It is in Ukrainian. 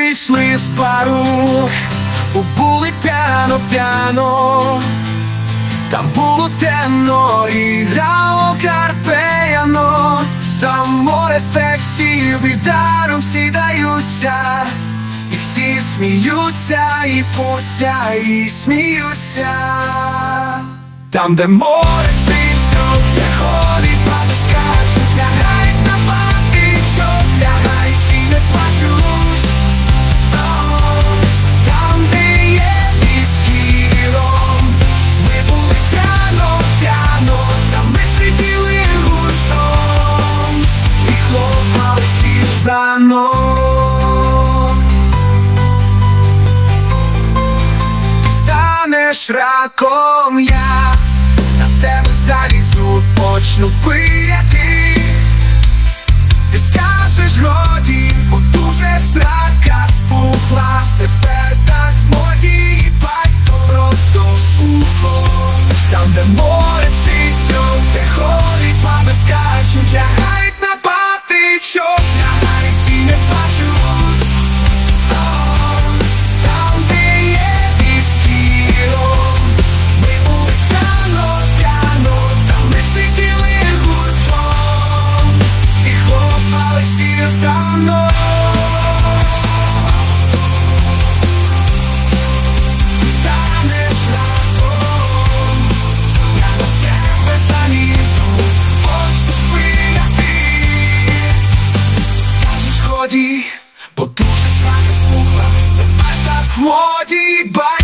вийшли з пару, убули п'яно, п'яно, там було темно і грало карпеяно, там море сексів і даром всі даються, і всі сміються, і путься, і сміються. Там, де море сізаном. Ти станеш раком, я на тебе залізу, почну пияти. Хлопали за мною Станеш раком, я до тебе залізу, хочу пияти Скажеш ході, бо дуже срака спухла, тепер так в моді, бай